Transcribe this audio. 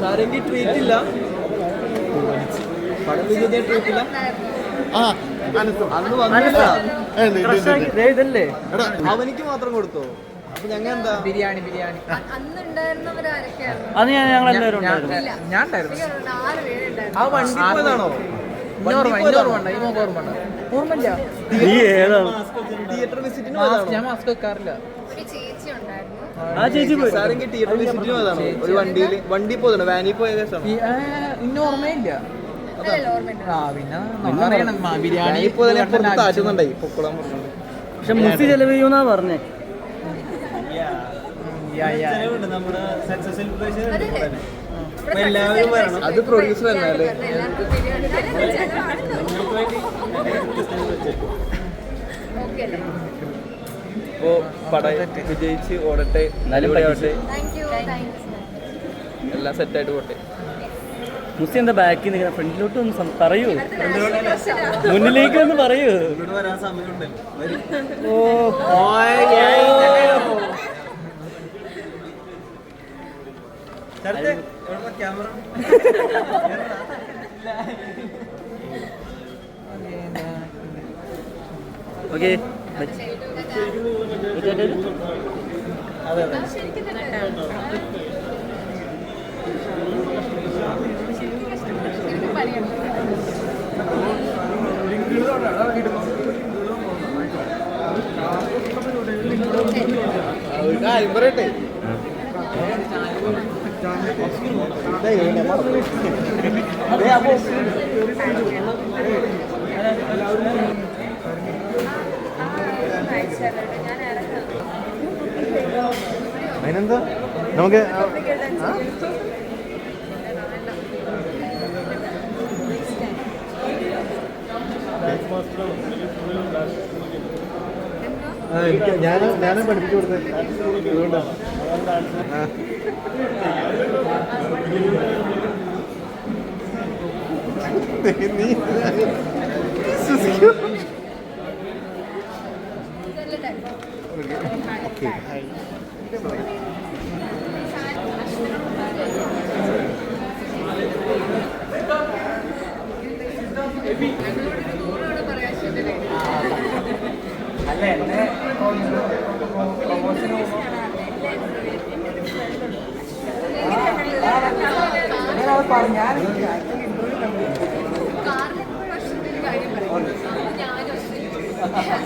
സാരെങ്കിൽ treat ഇല്ല. പടം വിജയത്തെ ട്രീറ്റ് ഇല്ല. ആ. അന്ന് വന്നില്ല. അവനിക്ക് മാത്രം കൊടുത്തോ? അപ്പൊ ഞങ്ങ എന്താ? ബിരിയാണി ബിരിയാണി. അന്ന് ഞാൻ ഞങ്ങൾ എല്ലാവരും ഉണ്ടായിരുന്നു. ഞാൻ- ഉണ്ടായിരുന്നു ആ വണ്ടി പോയതാണോ? ഓർമ്മയില്ല. തിയേറ്റർ വിസിറ്റിന് മാസ്ക് ഞാൻ മാസ്ക് വെക്കാറില്ല. ഒരു ചേച്ചി ഉണ്ടായിരുന്നു. ആ ചേച്ചി പോയി. സാരെങ്കിൽ തിയേറ്റർ ഒരു വണ്ടിയിൽ വണ്ടി പോയതാണോ വാനിൽ പോയ ഇന്ന ഓർമ്മയില്ല. ആ പിന്നെ ബിരിയാണി പക്ഷെ മുസി ചെലവ് ചെയ്യുന്നാ പറഞ്ഞേ. യാ, യാ. അതല്ലേ? ഇവിടെ എല്ലാവരും success വരണം. അത് പ്രൊഡ്യൂസർ തന്നെ അല്ലേ? ഇപ്പോ പടം വിജയിച്ച് ഓടട്ടെ. you. എല്ലാം സെറ്റായിട്ട് പോട്ടെ. മുസി എന്താ ബാക്കിൽ നിൽക്കുന്ന? ഫ്രണ്ടിലോട്ട് ഒന്ന് പറയൂ. മുന്നിലേക്ക് ഒന്ന് പറയൂ. ഓ ഓക്കെ ആ, ശരിക്കും തെറ്റാണ്. എനിക്ക് പണിയുണ്ട്. ഒരു കാര്യം പറയട്ടെ ആ, ഒന്ന് അയച്ചുതരാം. ഞാൻ ഇറങ്ങാം. അതിനെന്താ നമുക്ക് എനിക്ക് ഞാൻ ഞാനും പഠിപ്പിച്ചു കൊടുത്തത് അതുകൊണ്ടാണ് നീ ഓക്കെ അല്ല എന്നെ അത് പറഞ്ഞു ഞാൻ കാറിൽ ഭക്ഷണത്തിന്റെ ഒരു